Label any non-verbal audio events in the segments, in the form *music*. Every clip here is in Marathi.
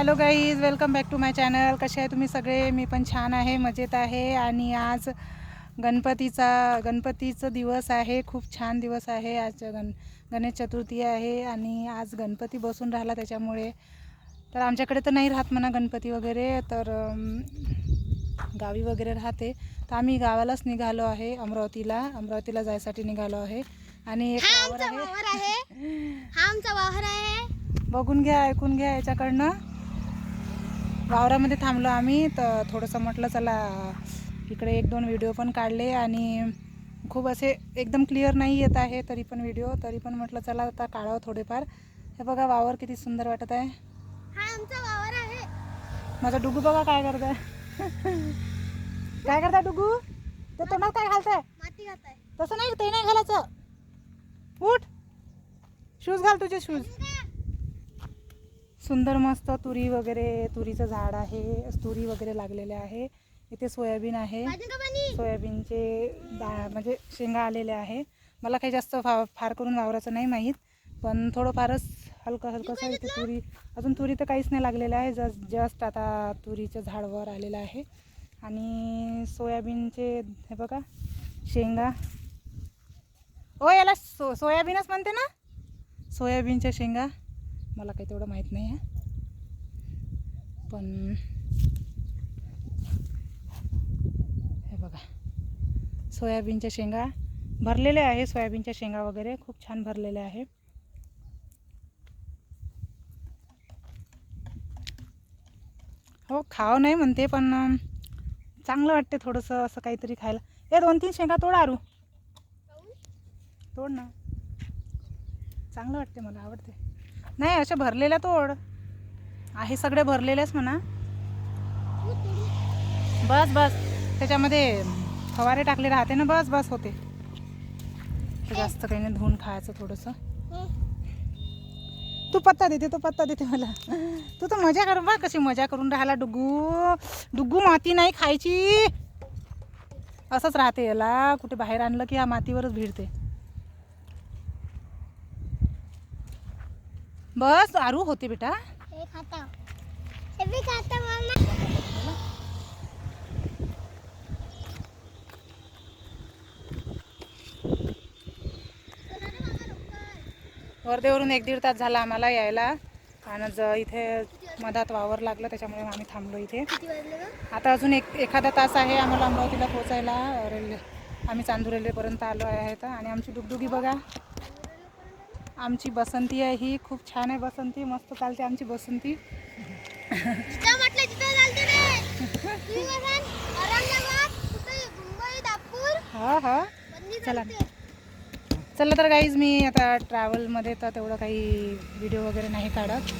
Hello guys welcome back to my channel कसे आहे तुम्ही सगळे? मी पण छान आहे मजेत आहे. आणि आज गणपतीचा गणपतीचं दिवस आहे. खूप छान दिवस आहे. आज गण गणेश चतुर्थी आहे. आणि आज गणपती बसून राहिला त्याच्यामुळे. तर आमच्याकडे तर नाही राहत म्हणा गणपती वगैरे. तर गावी वगैरे राहते. तर आम्ही गावालाच निघालो आहे अमरावतीला. अमरावतीला जायसाठी निघालो आहे. आणि एक वावर आहे. वावर आहे. हा आमचा वावर आहे. बघून घ्या ऐकून घ्या याच्याकडनं. वावरामध्ये थांबलो आम्ही तर थोडंसं म्हटलं चला इकडे एक दोन व्हिडिओ पण काढले. आणि खूप असे एकदम क्लिअर नाही येत आहे तरी पण व्हिडिओ तरी पण म्हटलं चला आता काढावं थोडेफार. हे बघा वावर किती सुंदर वाटत आहे. हा आहे. माझा डुगू बघा काय करताय. काय करताय डुगू? ते तोंडात काय घालताय? आहे तसं नाही ते नाही घालायचं. उठ. शूज घाल तुझे शूज सुंदर मस्त तुरी वगैरे तुरीचं झाड आहे तुरी वगैरे लागलेले आहे. इथे सोयाबीन आहे. सोयाबीनचे दा म्हणजे शेंगा आलेल्या आहे. मला काही जास्त फा फार करून वावराचं नाही माहीत पण थोडंफारच हलकं हलकंसं इथे तुरी अजून तुरी तर काहीच नाही लागलेलं आहे जस्ट जस्ट आता तुरीचं झाड वर आलेलं आहे. आणि सोयाबीनचे हे बघा शेंगा. ओ याला सो सोयाबीनच म्हणते ना? सोयाबीनच्या शेंगा. मला काही तेवढं माहीत नाही आहे. पण हे बघा. सोयाबीनच्या शेंगा भरलेल्या आहे. सोयाबीनच्या शेंगा वगैरे खूप छान भरलेल्या आहे. हो खाव नाही म्हणते पण चांगलं वाटते थोडंसं असं काहीतरी खायला. हे दोन तीन शेंगा तोड आरू. तोड ना. चांगलं वाटते मला आवडते. नाही अशा भरलेल्या तोड. आहे सगळे भरलेल्याच म्हणा. बस बस. त्याच्यामध्ये फवारे टाकले राहते ना बस बस होते. जास्त काही नाही धुवून खायचं थोडंसं. तू पत्ता देते तो पत्ता देते मला. तू तर मजा कर बा कशी मजा करून राहिला डुग्गू डुग्गू माती नाही खायची. असंच राहते याला. कुठे बाहेर आणलं की या मातीवरच भिडते. बस आरू होते बेटा. हे खाता. हे बी खाता मामा वर्धेवरून एक दीड तास झाला आम्हाला यायला. आणि ज इथे मधात वावर लागलं त्याच्यामुळे आम्ही थांबलो इथे? आता अजून एक एखादा तास आहे आम्हाला अमरावतीला पोचायला रेल्वे आम्ही चांदूर रेल्वेपर्यंत आलो आहे तर आणि आमची डुगडुगी बघा. आमची बसंती आहे ही. खूप छान आहे बसंती. मस्त चालते आमची बसंती. हा हा. चला. चला तर काहीच मी आता ट्रॅव्हलमध्ये तर तेवढं काही व्हिडिओ वगैरे नाही काढत.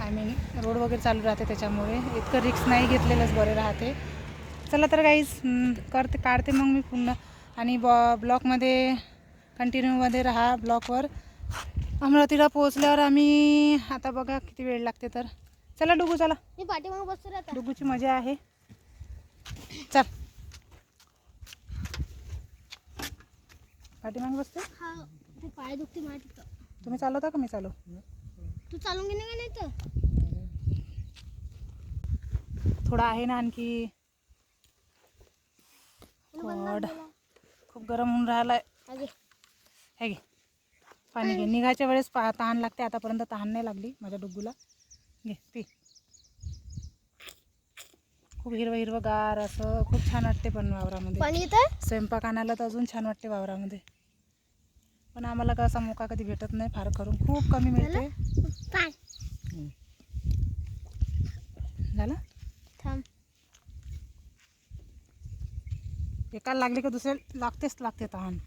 आय मीन रोड वगैरे चालू राहते त्याच्यामुळे. इतकं रिक्स नाही घेतलेलंच बरे राहते. चला तर काहीच करते काढते मग मी पुन्हा. आणि बॉ ब्लॉकमध्ये कंटिन्यूमध्ये राहा ब्लॉकवर अमरावतीला पोहोचल्यावर आम्ही आता बघा किती वेळ लागते तर. चला डुगू चला. मी पाठीमागे बसतो रे आता. डुगूची मजा आहे. चल. पाठीमागे बसते? हा ते पाय दुखते माझ्या तिथं. तुम्ही चालवता का मी चालू तू चालून गेले का नाही तर थोडा आहे ना आणखी. गॉड. खूप गरम होऊन राहिलाय. आगे. हे घे पाणी घे. निघायच्या वेळेस पा तहान लागते. आतापर्यंत तहान नाही लागली माझ्या डुग्गूला. घे पी. खूप हिरवं हिरवं गार असं खूप छान वाटते पण वावरामध्ये. स्वयंपाक आणायला तर अजून छान वाटते वावरामध्ये. पण आम्हाला का असा मोका कधी भेटत नाही फार करून खूप कमी मिळते. झालं? एकाला लागले का दुसऱ्या लागतेच लागते तहान.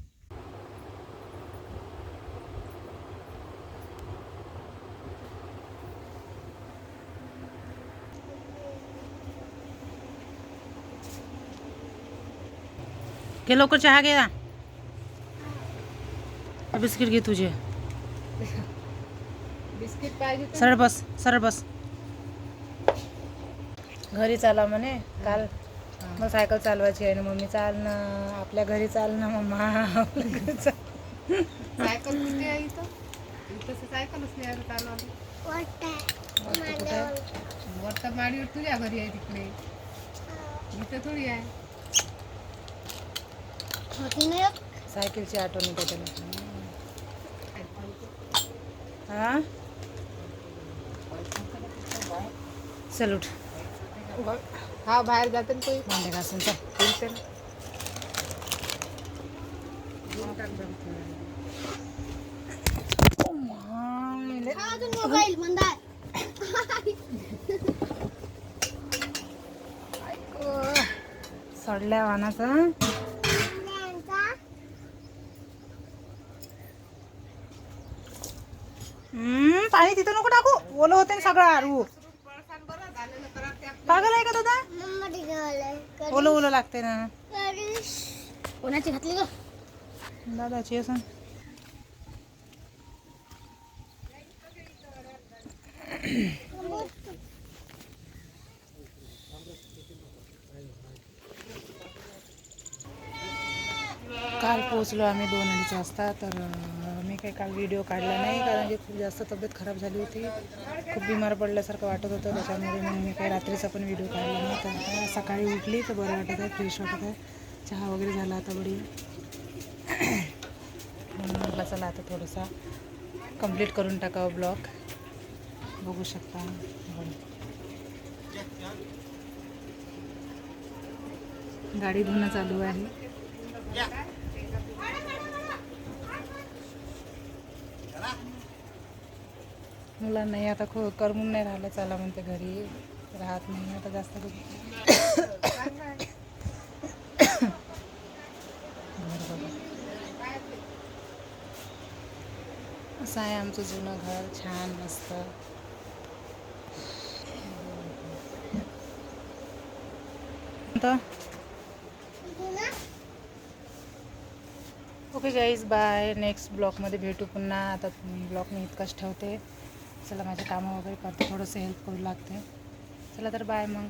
घे लवकर चहा घे ना. बिस्किट घे तुझे. बिस्किट पाहिजे सरळ बस सरळ बस. घरी चाला म्हणे काल मग सायकल चालवायची आहे ना मम्मी चाल ना आपल्या घरी चाल ना मम्मा. सायकल कुठे आहे इथं? तसं सायकलच नाही चालवलं माडीवर तुझ्या घरी आहे तिकडे. इथं थोडी आहे? सायकलची आठवण येते त्याला. हा? सलूट. हा बाहेर जाते ना भांडे घासून चल. अजून मोबाईल मंदार सडल्या वानाचा पाणी तिथं नको टाकू. ओलं होते ना सगळं आरू. पागल आहे का दादा? ओलं ओलं लागते ना. कोणाची घातली ग? दादाची असं काल पोचलो आम्ही दोन अडीच वाजता तर मी काही काल व्हिडिओ काढला नाही कारण की खूप जास्त तब्येत खराब झाली होती. खूप बिमार पडल्यासारखं वाटत होतं त्याच्यामुळे मग मी काही रात्रीचा पण व्हिडिओ काढला नाही. तर सकाळी उठली तर बरं वाटत आहे फ्रेश वाटत आहे. चहा वगैरे झाला आता बडी. म्हणून म्हटलं चला आता थोडंसा कंप्लीट करून टाकावं ब्लॉग बघू शकता गाडी धुणं चालू आहे. मुलांनाही आता खो करमून नाही राहिलं चला म्हणते घरी. राहत नाही आता जास्त *coughs* असं आहे आमचं जुनं घर छान मस्त. तर ओके गाईज बाय नेक्स्ट ब्लॉगमध्ये भेटू पुन्हा. आता ब्लॉग मी इतकाच ठेवते. चला माझ्या कामं वगैरे करते थोडंसं हेल्प करू लागते. चला तर बाय मग.